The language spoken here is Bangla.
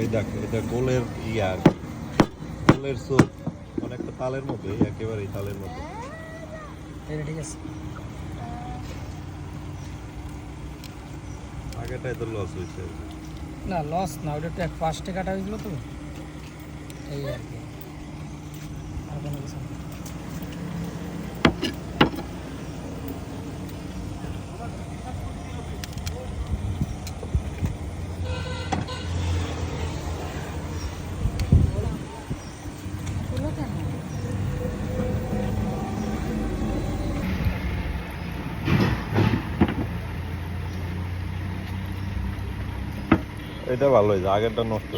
এই দেখ এটা গোলের ইয়া আর গোলের স্যুপ অনেকটা তালের মতো একেবারেই তালের মতো। ঠিক আছে। আগেটাই তো লস হয়েছে। না লস না ওটা একটু এক ফার্স্টে কাটা হয়েছিল তো। এই আর কি। আর কোনো কিছু না। এটা ভালো হয়েছে আগেরটা নষ্ট